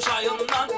çayından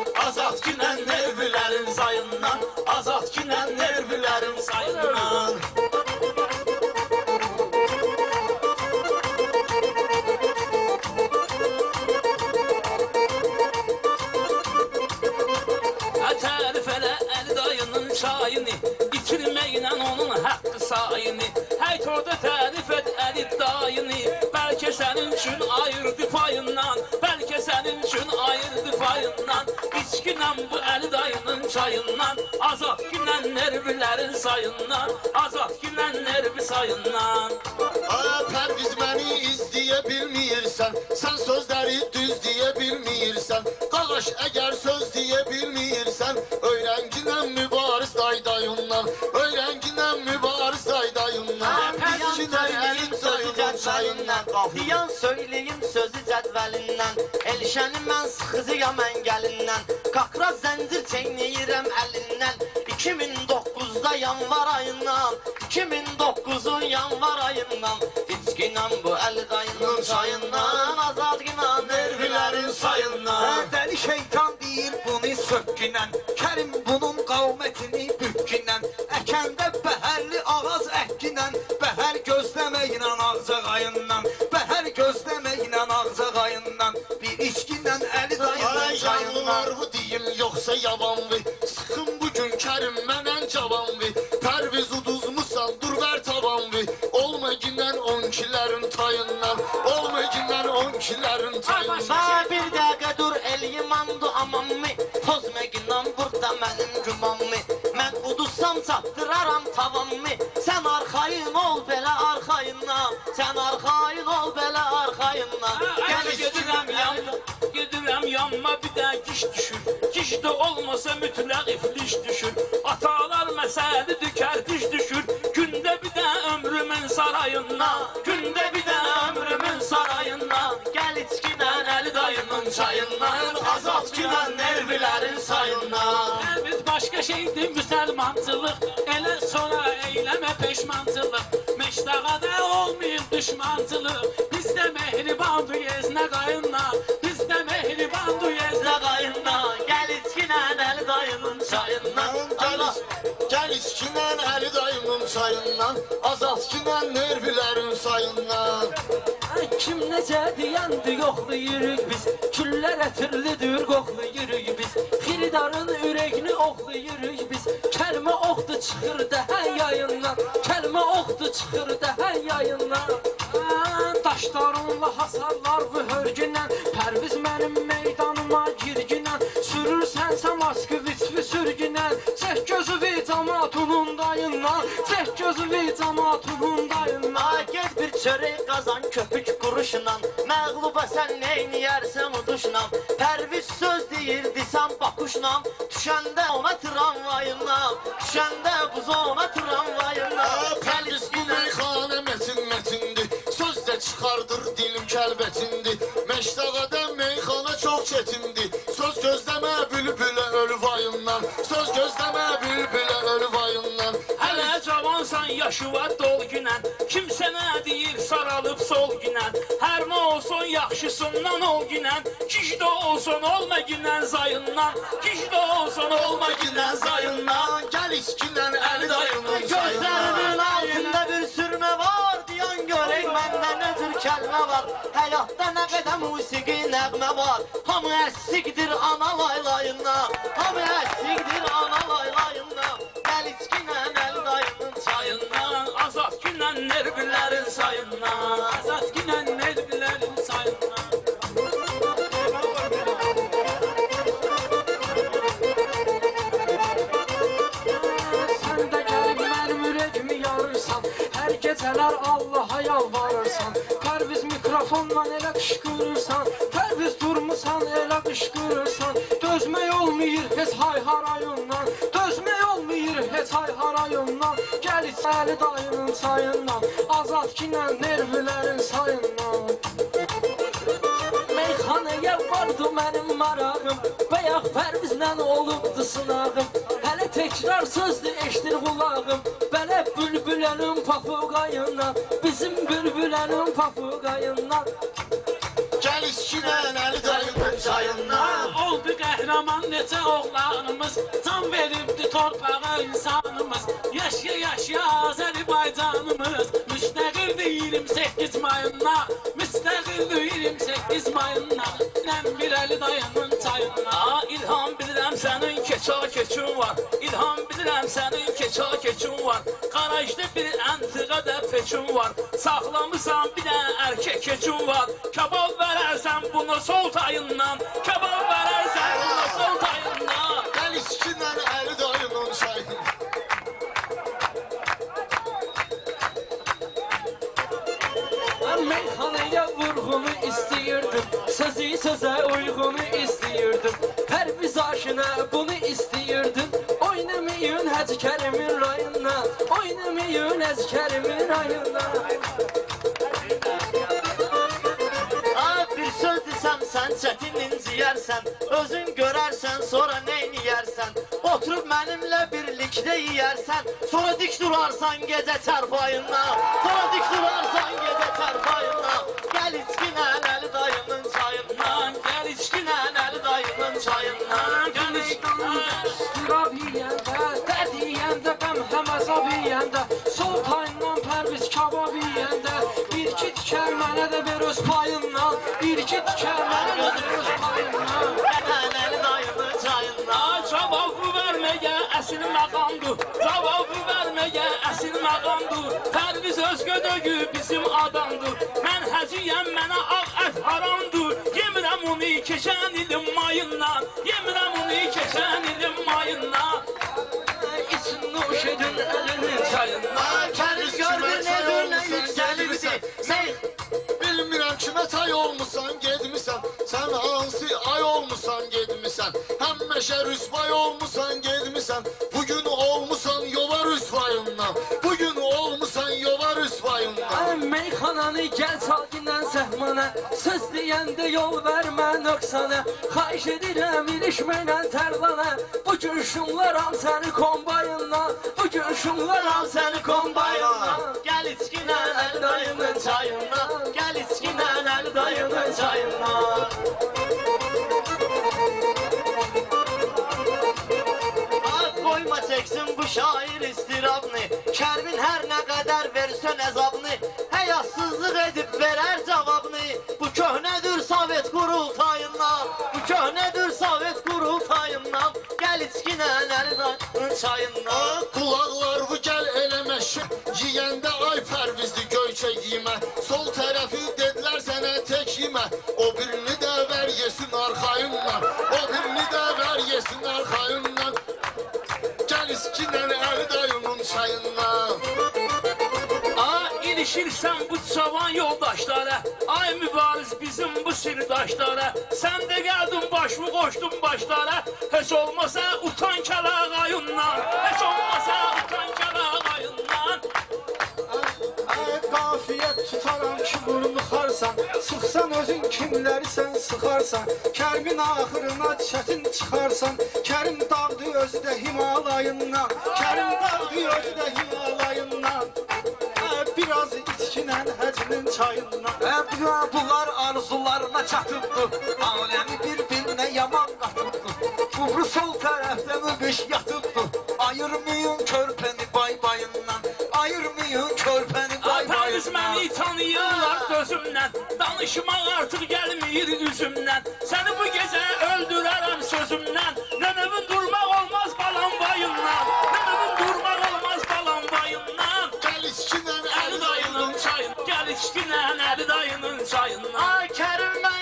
çayından Azad günən nervilərin sayından Azad günən nervi sayından Aa Pərviz məni izləyə bilmirsən Sən sözləri düz deyə bilmirsən Qalaş əgər söz deyə bilmirsən Öyrənginən mübariz daydayından Öyrənginən mübariz daydayından İçkinən əlin soyudan çayından Qafiyan söyleyim sözü cədvəlindən Elşəni mən sıxıcıyam əngəlindən Qaqra zəncir çeynəyirəm əlindən. 2009-da yanvar ayından. 2009-un yanvar ayından deyim yoxsa yavanlı Sıxın bugün Kərim mənən cavanlı Pərviz uduzmusan dur ver tavanlı Olma gündən onkilərin tayından Olma gündən onkilərin tayından Sağ bir dəqiqə dur elyimandı amamı Pozməgindən burada mənim gümanımı Mən udursam çatdıraram tavamı Sən arxayın ol belə arxayından Sən arxayın ol belə arxayından Gəl gedirəm yan, gedirəm yanma bir də giş düşür. Də olmasa mütləq ifliş düşür. Atalar məsəli dükərdiş düşür. Gündə bir də ömrümün sarayından, gündə bir də ömrümün sarayından. Gəl içkinən Əli dayının çayından, azad günən nervilərin sayından. Biz başqa şeydir müsəlmançılıq, elə sonra eyləmə peşmançılıq. Meşdağada olmayıb düşmançılıq, bizdə mehriban duyeznə qayınla, bizdə Gəl, Allah gəl içkinən Əli dayımın çayından Azad günən nervilərin sayından. Ay, Kim necə deyəndi yoxlayırıq biz. Küllər ətirlidir qoxlayırıq biz. Xiridarın ürəyini oxlayırıq biz. Kəlmə oxdu çıxır dəhən yayından. Kəlmə oxdu çıxır dəhən yayından. Daşlarınla hasarlar bu hörgündən Pərviz mənim meydanıma girginən Sürürsən sən Çək gözü vi camaatının dayından Çək gözü vi camaatının dayından Ay get bir çörək qazan köpük quruşla Məğluba sən neyniyərsən uduşla Pərviz söz deyirdi sən bakuşla Düşəndə ona tramvayına Düşəndə buza ona tramvayına cavansan yaşı var dol günən Kimsə nə deyir saralıb sol günən Hər nə olsun yaxşısından ol günən Kiş də olsun olma günən zayından. Kiş də olsun olma günən zayından. Gəl içkinən Əli dayının Gözlərinin altında bir sürmə var Diyan görək məndə nə tür kəlmə var. Həyatda nə qədər musiqi nəğmə var. Hamı əssikdir ana laylayından Hamı əssikdir ana Sən də gəlib mənim ürəyimi yarırsan gecələr Allaha yalvarırsan. Pərviz mikrofonla elə qışqırırsan Pərviz durmusan elə qışqırırsan Dözmək olmayır heç hay harayından Gəl içəli dayının sayından Azad kinə nervilərin sayından. Meyxanəyə vardı mənim marağım Bayaq Pərvizlə olubdu sınağım. Hələ təkrar sözdür eşdir qulağım Belə bülbülənin papuqayından Bizim bülbülənin papuqayından Gəl içkinən Əli dayının çayından Oldu Qəhrəman neçə oğlanımız Can veribdi torpağa insanımız. Yaşa yaşa Azərbaycanımız Müstəqildir 28 mayında Müstəqildir 28 mayında Nəm bir əli dayanın çayına İlham bilirəm sənin keçə keçin var. İlham bilirəm sənin keçə keçin var. Qarajda bir əntiqə də peçin var Saxlamısan bir də erkek keçin var. Kabab verərsən bunu sol tayından. Kabab verərsən bunu sol tayından. Gəl içkinlə Əli dayının çayını Ben meyhaneye vurgunu istiyordum. Sözü söze uygunu istiyordum. Perviz aşına bunu istiyordum Hacı Kerim'in rayına Oynamayın Hacı Kerim'in desem sen çetin inciyersen Özün görersen sonra neyini yersen. Oturup benimle birlikte yiyersen Sonra dik durarsan gece çarpayına Sonra dik durarsan gece çarpayına Gel içkine Ali dayının çayından Gel içkine Ali dayının çayından Gel içkine Sırab yiyəndə, dərd əzab yiyəndə Sol tayından pərviz kabab yiyəndə Bir iki tikər mənə də ver öz payından Bir iki tikər mənə də ver öz payından. Ali dayının çayından. Cavabı verməyə əsil məqamdır Cavabı verməyə əsil məqamdır. Pərviz öz gödögü bizim adamdır Mən həciyəm, mənə ağ ət haramdır. Yemirəm onu keçən ilin mayından Yemirəm onu keçən Bilmirəm kimə tay olmusan, gedmisən Sən hansı ay olmusan, gedmisən Həmməşə rüsvay olmusan, gedmisən Bugün olmusan yova rüsvayından Bugün olmusan yova rüsvayından Ən meyxananı gəl çalgindən səhmana Söz deyəndə yol vermə nöqsana Xahiş edirəm ilişməklə tərlana Bu gün şunlaram səni kombayından Bu gün şunlaram səni kombayından Gel içkine Ali dayının çayından Gel içkine Çayından Ay koyma çeksin bu şair istirabını. Kermin her ne kadar versen ezabını Heyatsızlık edip verer cevabını. Bu köhnedir Sovet kurultayından Bu köhnedir Sovet kurultayından Gel içkine dayının çayından Kulaqlar bu gəl eləmə şık Yiyəndə ay pərvizli göyçək yemə Sol tərəfi yemə O birini də ver yesin arxayından O birini də ver yesin arxayından Gəl iskinən əli dayının çayından ilişirsən bu cavan yoldaşlara. Ay mübariz bizim bu sirdaşlara. Sen de geldin başımı koştun başlara. Hiç olmasa utan kelağayından Hiç olmasa tutaram ki, burnu xarsan Sıxsan özün kimləri sıxarsan. Kərmin axırına çətin çıxarsan Kərim dağdı özü də Himalayından. Kərim dağdı özü də Himalayından. Biraz içkinə həcmin çayından. Bunlar arzularına çatıbdı tanıyırlar gözümden Danışmak artık gelmiyor yüzümden. Seni bu gece öldürürüm sözümden. Nönümün durmak olmaz balan bayından Nönümün durmak olmaz balan bayından Gəl iskinən Əli dayının çayın Gel içkinə Əli dayının çayından Ay Kerim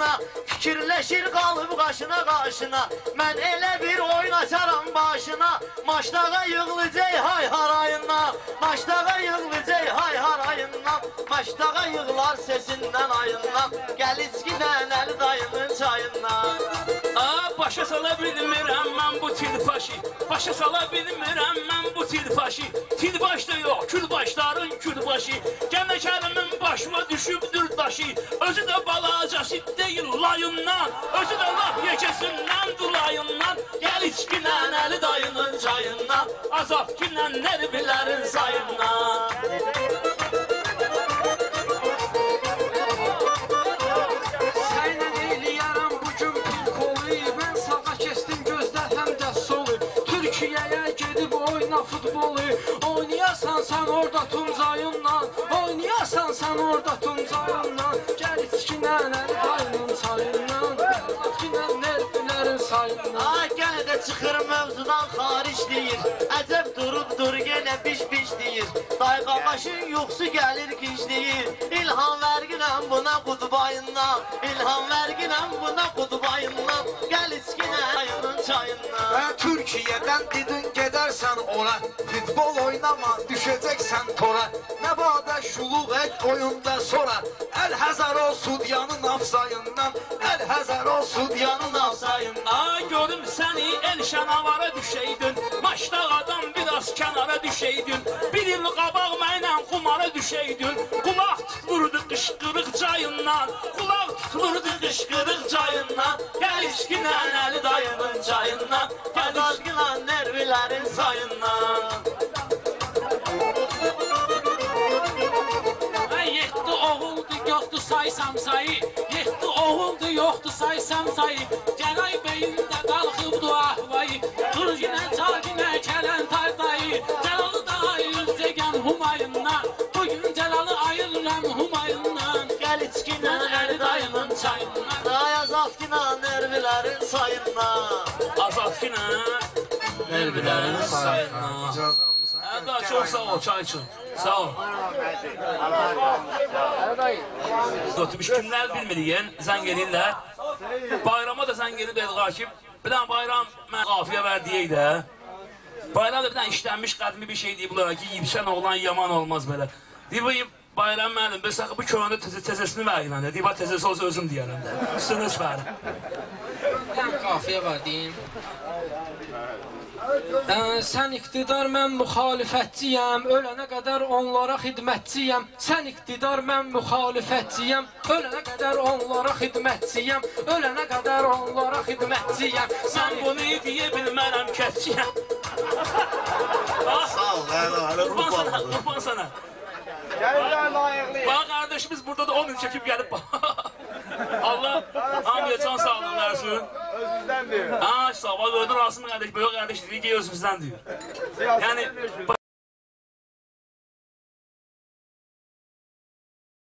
olurdur aşına Fikirləşir qalıb qaşına qaşına. Mən elə bir oyun açaram başına. Maçdağa yığılacaq hay harayından Maçdağa yığılacaq hay harayından Maçdağa yığılar sesindən ayından Gəl içkidən Əli dayının çayından başa sala bilmirəm mən bu tilfaşı Başa sala bilmirəm mən bu tilfaşı Tilbaş da yox, külbaşların külbaşı Gənə kərimin başıma düşübdür daşı Özü də balacası deyil layından Özü də laf yekəsindən dulayından Gəl içkinə Əli dayının çayından. Azab kinlə nervilərin sayından futbolu Oynayasan sən orada tuncayınla Oynayasan sən orada tuncayınla Gəl içkinən əli haynın sayından Atkinən nervilərin sayından. Ay gənə də çıxır mövzudan xaric deyir Əcəb durub dur yenə piş-piş deyir Dayqabaşın yuxusu gəlir ginç deyir İlham verginəm buna qudbayından İlham verginəm buna qudbayından Gəl içkinə ayının çayından. Türkiyədən dedi gidersen ora Futbol oynama düşeceksen tora. Ne bada şuluk et oyunda sonra. El hazar ol sudyanın afsayından El hazar ol sudyanın afsayından Ay gördüm seni el şanavara düşeydin Maçdağadan biraz kenara düşeydin. Bir il qabaq mənlə qumara düşeydin. Qulaq tutulurdu qışqırıq cayından Qulaq tutulurdu qışqırıq cayından Gəl işkinə əli dayının çayından Gəl işkinə Azgılan nervilerin sayından Ay yetdi oğuldu yoxdu saysam sayı. Yetdi oğuldu yoxdu saysam sayı. Gəlay beyində qalxıbdı ahvayı Dur yenə çal yenə kələn taydayı Cəlalı da ayırcəgən humayından Əli dayının çayından Day azaltkina nervilerin sayından Azadkinə Nervilərin sayından Əda çox sağ ol çay üçün Sağ ol. Götürmüş kimlər bilmiriyin Zəng edirlər Bayrama da zəng edib dedi Rakib Bir dənə bayram mən qafiyə verdiyək də Bayram da bir dənə işlənmiş qədimi bir şey deyiblər ki Yibşən oğlan yaman olmaz belə Deyib bu bayram müəllim Bəs axı bu təzə təzəsini də Deyib "Ha, təzəsi olsa özüm deyərəm də Üstünə verin Sən qafiyə var deyin. Ee, sən iqtidar, mən müxalifətçiyəm. Ölənə qədər onlara xidmətçiyəm. Sən iqtidar, mən müxalifətçiyəm. Ölənə qədər onlara xidmətçiyəm. Ölənə qədər onlara xidmətçiyəm. Mən bunu deyə bilmərəm kətçiyəm. Sağ ol, qurban sana, qurban sana. Bak kardeşimiz burada da 10 il çekip gelip Allah hamıya can sağlığı versin. Özümüzden diyor. Ha sabah gördün Rasim kardeş, böyle kardeş dedi ki özümüzden diyor. Yani